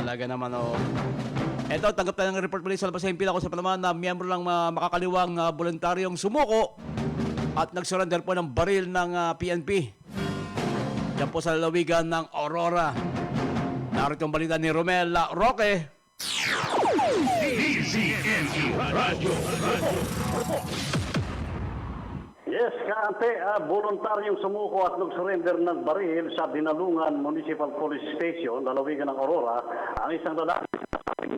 Talaga naman, oh. Eto, tanggap tayo ng report police sa labas sa impila ko sa palaman na miyembro ng ah, makakaliwang uh, voluntaryong sumuko at nagsurrender po ng baril ng ah, PNP. Diyan po sa lalawigan ng Aurora. Narito ang balita ni Romel ah, Roque. DZNE Radio. Yes, kaante, uh, voluntaryong sumuko at nag-surrender ng baril sa Dinalungan Municipal Police Station, lalawigan ng Aurora, ang isang lalaki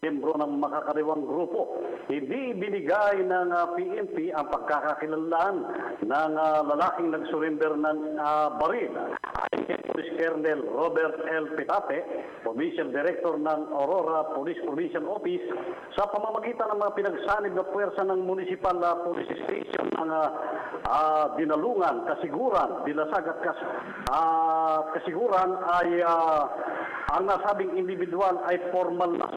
miyembro ng makakaliwang grupo. Hindi binigay ng ah, PNP ang pagkakakilanlan ng ah, lalaking nag-surrender ng ah, baril. Police Colonel Robert L. Pitate, Provincial Director ng Aurora Police Provincial Office, sa pamamagitan ng mga pinagsanib na puwersa ng Municipal ah, Police Station ng ah, ah, Dinalungan, Kasiguran, Dilasag at kas, ah, Kasiguran ay ah, ang nasabing individual ay formal na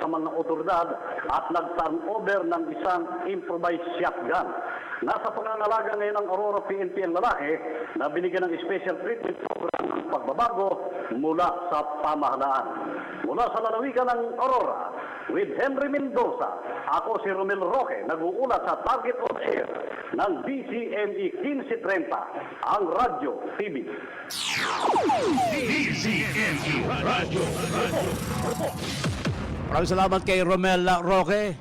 sa mga otoridad at nag-turnover ng isang improvised shotgun. Nasa pangangalaga ngayon ng Aurora PNP ang lalaki na binigyan ng special treatment program ng pagbabago mula sa pamahalaan. Mula sa lalawigan ng Aurora, with Henry Mendoza, ako si Romel Roque, nag-uulat sa Target on Air ng DCME 1530, ang Radyo TV. DZNE Radio. Maraming salamat kay Romel Roque.